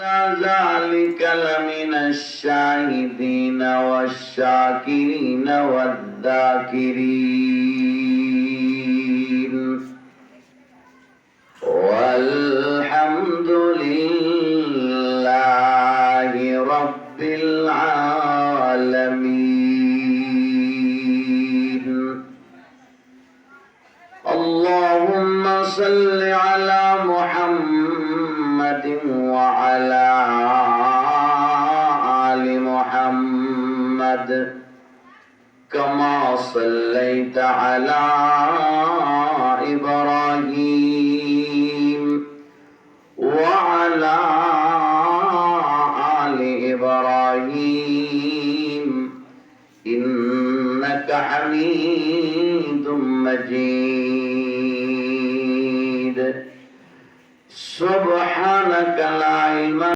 ذلك لمن الشاهدين والشاكرين والذاكرين. والحمد لله رب العالمين. اللهم صل على محمد محمد كما صليت على إبراهيم وعلى آل إبراهيم إنك حميد مجيد. سبحانك لا علم